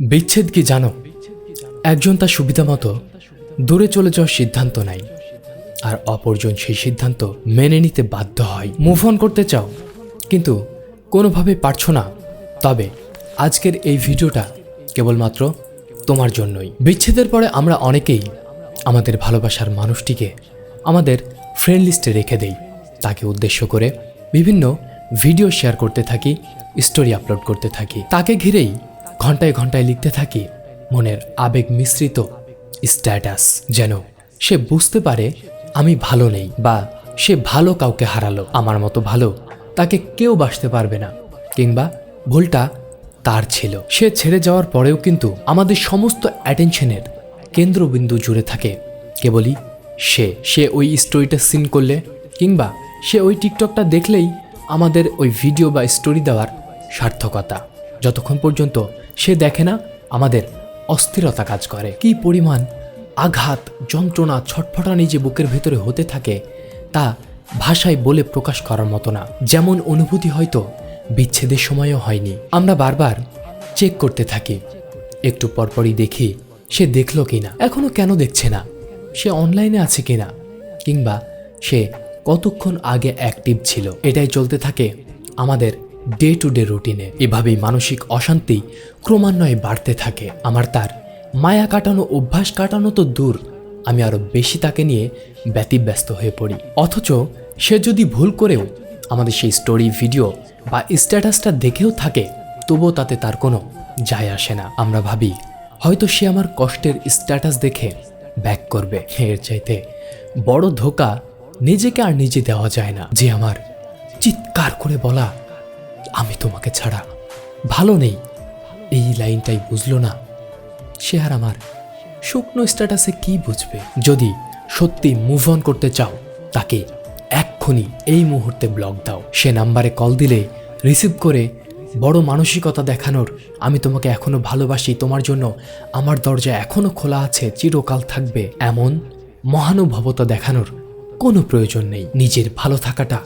বিচ্ছেদ কি জানো, একজন তার সুবিধা মতো দূরে চলে যাওয়ার সিদ্ধান্ত নেয় আর অপরজন সেই সিদ্ধান্ত মেনে নিতে বাধ্য হয়। মুভ অন করতে চাও, কিন্তু কোনোভাবে পারছ না। তবে আজকের এই ভিডিওটা কেবলমাত্র তোমার জন্যই। বিচ্ছেদের পরে আমরা অনেকেই আমাদের ভালোবাসার মানুষটিকে আমাদের ফ্রেন্ড লিস্টে রেখে দেই। তাকে উদ্দেশ্য করে বিভিন্ন ভিডিও শেয়ার করতে থাকি স্টোরি আপলোড করতে থাকি। তাকে ঘিরেই ঘন্টায় ঘন্টায় লিখতে থাকি মনের আবেগ মিশ্রিত স্ট্যাটাস, যেন সে বুঝতে পারে আমি ভালো নেই বা সে ভালো কাউকে হারালো, আমার মতো ভালো তাকে কেউ বাসতে পারবে না, কিংবা ভুলটা তার ছিল। সে ছেড়ে যাওয়ার পরেও কিন্তু আমাদের সমস্ত অ্যাটেনশনের কেন্দ্রবিন্দু জুড়ে থাকে, কেবলই সে। সে ওই স্টোরিটা সিন করলে, কিংবা সে ওই টিকটকটা দেখলেই আমাদের ওই ভিডিও বা স্টোরি দেওয়ার সার্থকতা। যতক্ষণ পর্যন্ত সে দেখে না আমাদের অস্থিরতা কাজ করে। কি পরিমাণ আঘাত, যন্ত্রণা, ছটফটানি যে বুকের ভেতরে হতে থাকে তা ভাষায় বলে প্রকাশ করার মতো না। যেমন অনুভূতি হয়তো বিচ্ছেদের সময়ও হয়নি। আমরা বারবার চেক করতে থাকি। একটু পরপরই দেখি সে দেখল কিনা। এখনও কেন দেখছে না? সে অনলাইনে আছে কিনা? কিংবা সে কতক্ষণ আগে অ্যাক্টিভ ছিল? এটাই চলতে থাকে আমাদের ডে টু ডে রুটিনে এভাবেই মানসিক অশান্তি ক্রমান্বয়ে বাড়তে থাকে। আমার তার মায়া কাটানো, অভ্যাস কাটানো তো দূর। আমি আরও বেশি তাকে নিয়ে ব্যতিব্যস্ত হয়ে পড়ি। অথচ সে যদি ভুল করেও আমাদের সেই স্টোরি ভিডিও বা স্ট্যাটাসটা দেখেও থাকে, তবুও তাতে তার কোনো যায় আসে না। আমরা ভাবি, হয়তো সে আমার কষ্টের স্ট্যাটাস দেখে ব্যাক করবে। এর চাইতে বড় ধোকা নিজেকে আর নিজে দেওয়া যায় না। যে আমার চিৎকার করে বলা আমি তোমাকে ছাড়া ভালো নেই। এই লাইনটাই বুঝলো না। সে আর আমার, শুকনো স্ট্যাটাসে কি বুঝবে? যদি সত্যি মুভ অন করতে চাও, তাকে এক্ষুনি এই মুহূর্তে ব্লক দাও। সে নাম্বারে কল দিলে রিসিভ করে বড় মানসিকতা দেখানোর আমি তোমাকে এখনও ভালোবাসি। তোমার জন্য আমার দরজা এখনও খোলা আছে, চিরকাল থাকবে। এমন মহানুভবতা দেখানোর কোনো প্রয়োজন নেই। নিজের ভালো থাকাটা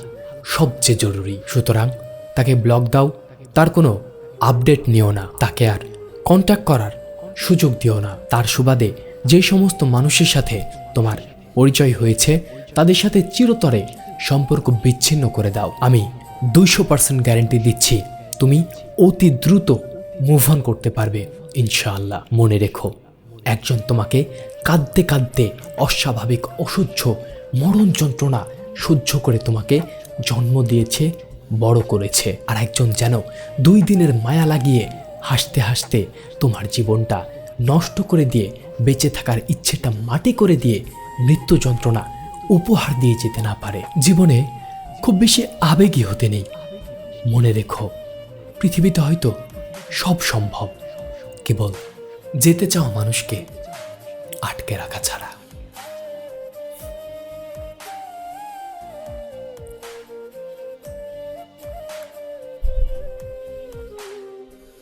সবচেয়ে জরুরি। সুতরাং তাকে ব্লক দাও, তার কোনো আপডেট নিও না। তাকে আর কন্ট্যাক্ট করার সুযোগ দিও না। তার সুবাদে যে সমস্ত মানুষের সাথে তোমার পরিচয় হয়েছে, তাদের সাথে চিরতরে সম্পর্ক বিচ্ছিন্ন করে দাও। আমি দুইশো পার্সেন্ট গ্যারেন্টি দিচ্ছি, তুমি অতি দ্রুত মুভ অন করতে পারবে, ইনশাআল্লাহ। মনে রেখো, একজন তোমাকে কাঁদতে কাঁদতে অস্বাভাবিক, অসহ্য মরণ যন্ত্রণা সহ্য করে তোমাকে জন্ম দিয়েছে বড় করেছে। আর একজন যেন দুই দিনের মায়া লাগিয়ে হাসতে হাসতে তোমার জীবনটা নষ্ট করে দিয়ে, বেঁচে থাকার ইচ্ছেটা মাটি করে দিয়ে মৃত্যু যন্ত্রণা উপহার দিয়ে যেতে না পারে। জীবনে খুব বেশি আবেগী হতে নেই। মনে রেখো, পৃথিবীতে হয়তো সব সম্ভব। কেবল যেতে চাও মানুষকে আটকে রাখা ছাড়া।